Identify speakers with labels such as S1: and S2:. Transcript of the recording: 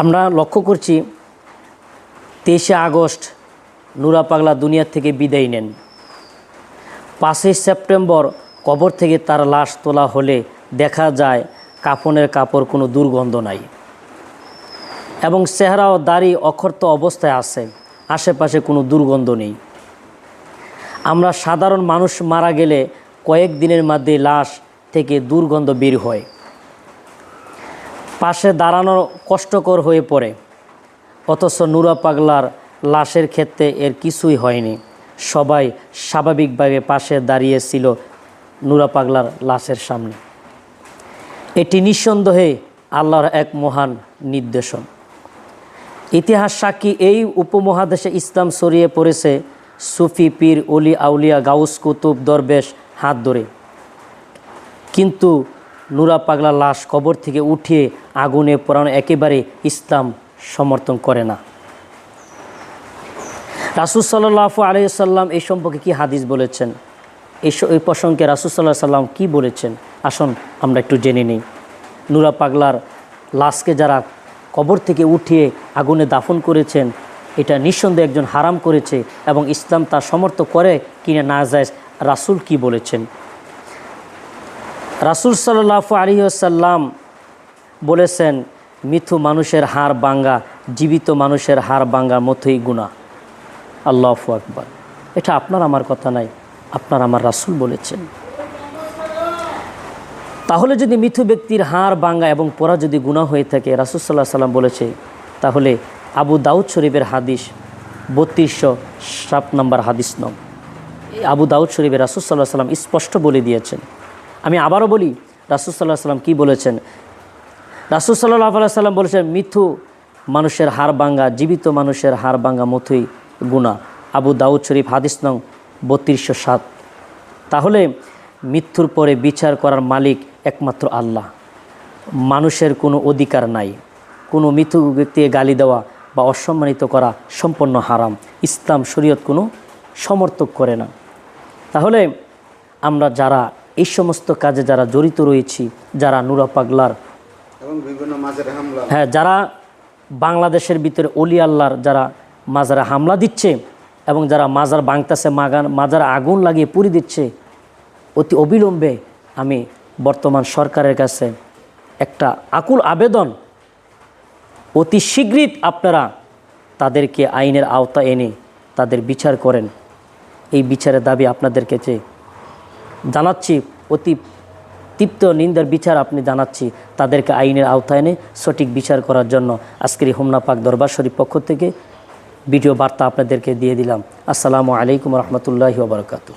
S1: আমরা লক্ষ্য করছি তেইশে আগস্ট নুরা পাগলা দুনিয়া থেকে বিদায় নেন। পাঁচই সেপ্টেম্বর কবর থেকে তার লাশ তোলা হলে দেখা যায় কাফনের কাপড় কোনো দুর্গন্ধ নাই। এবং চেহারা ও দাড়ি অক্ষর্ত অবস্থায় আছে, আশেপাশে কোনো দুর্গন্ধ নেই। আমরা সাধারণ মানুষ মারা গেলে কয়েক দিনের মধ্যে লাশ থেকে দুর্গন্ধ বের হয়। পাশে দাঁড়ানো কষ্টকর হয়ে পড়ে। অথচ নুরা পাগলার লাশের ক্ষেত্রে এর কিছুই হয়নি। সবাই স্বাভাবিকভাবে পাশে দাঁড়িয়েছিল নুরা পাগলার লাশের সামনে। এটি নিঃসন্দেহে আল্লাহর এক মহান নির্দেশন। ইতিহাস সাক্ষী এই উপমহাদেশে ইসলাম ছড়িয়ে পড়েছে সুফি পীর অলি আউলিয়া গাউস কুতুব দরবেশ হাত ধরে। কিন্তু নুরা পাগলা লাশ কবর থেকে উঠিয়ে আগুনে পোড়ানো একেবারে ইসলাম সমর্থন করে না। রাসুল সাল্লাহ আলাইসাল্লাম এই সম্পর্কে কি হাদিস বলেছেন? এই এই প্রসঙ্গে রাসুল সাল্লাহ সাল্লাম কি বলেছেন? আসুন আমরা একটু জেনে নিই। নুরা পাগলার লাশকে যারা কবর থেকে উঠিয়ে আগুনে দাফন করেছেন, এটা নিঃসন্দেহে একজন হারাম করেছে এবং ইসলাম তা সমর্থ করে কিনা না যায়, রাসুল কি বলেছেন? রাসুল সাল্লাহ আলিহাসাল্লাম বলেছেন, মিথু মানুষের হাড় বাঙ্গা, জীবিত মানুষের হাড় বাঙ্গার মতোই গুণা আল্লাহ আকবর। এটা আপনার আমার কথা নাই, আপনার আমার রাসুল বলেছেন। তাহলে যদি মিথু ব্যক্তির হাড় বাঙ্গা এবং পরা যদি গুণা হয়ে থাকে, রাসুল সাল্লাহ সাল্লাম বলেছে, তাহলে আবু দাউদ শরীফের হাদিস বত্রিশশো সাত নম্বর হাদিস নম আবু দাউদ শরীফের রাসুল সাল্লাহ সাল্লাম স্পষ্ট বলে দিয়েছেন আমি আবারও বলি, রাসুল সাল্লাহ সাল্লাম কী বলেছেন? রাসুল সাল্লাহ সাল্লাম বলেছেন, মিথু মানুষের হাড় বাঙ্গা জীবিত মানুষের হাড় বাঙ্গা মথুই গুণা আবু দাউদ শরীফ, হাদিস নং বত্রিশশো সাত। তাহলে মৃত্যুর পরে বিচার করার মালিক একমাত্র আল্লাহ। মানুষের কোনো অধিকার নাই। কোনো মৃত্যু ব্যক্তিকে গালি দেওয়া বা অসম্মানিত করা সম্পূর্ণ হারাম। ইসলাম শরীয়ত কোনো সমর্থক করে না। তাহলে আমরা যারা এই সমস্ত কাজে যারা জড়িত রয়েছি যারা নুরা পাগলার
S2: এবং বিভিন্ন মাঝের হামলা।
S1: হ্যাঁ যারা বাংলাদেশের ভিতরে অলি আল্লাহর যারা মাজারে হামলা দিচ্ছে এবং যারা মাজার বাংতাছে মাগান মাজার আগুন লাগিয়ে পুড়ি দিচ্ছে অতি অবিলম্বে আমি বর্তমান সরকারের কাছে একটা আকুল আবেদন। অতি শীঘ্রই আপনারা তাদেরকে আইনের আওতা এনে তাদের বিচার করেন। এই বিচারের দাবি আপনাদের কাছে জানাচ্ছি, অতি তৃপ্ত নিন্দার বিচার আপনি জানাচ্ছি তাদেরকে আইনের আওতায় এনে সঠিক বিচার করার জন্য। আজকের হোমনা পাক দরবার শরীফ পক্ষ থেকে ভিডিও বার্তা আপনাদেরকে দিয়ে দিলাম। আসসালামু আলাইকুম রহমতুল্লাহি ওবরকাতু